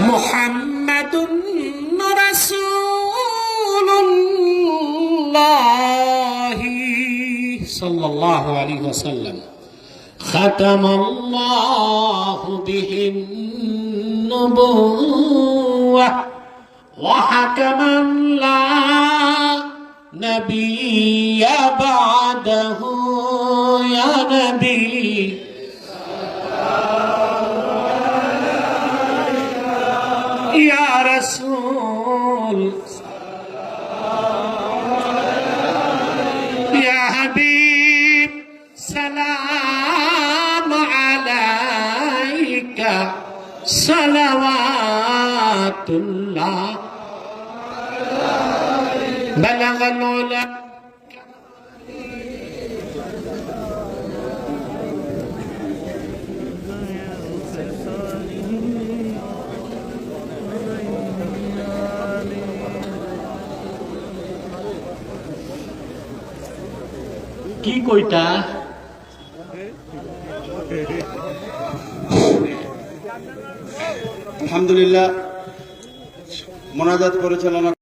محمد رسول الله صلى الله عليه وسلم. ختم الله به النبوة وحكما لا نبي بعده يا نبي. رسول يا حبيب سلام عليك صلوات الله بلغ العلا কি কইতা? আলহামদুলিল্লাহ মোনাজাত পরিচালনা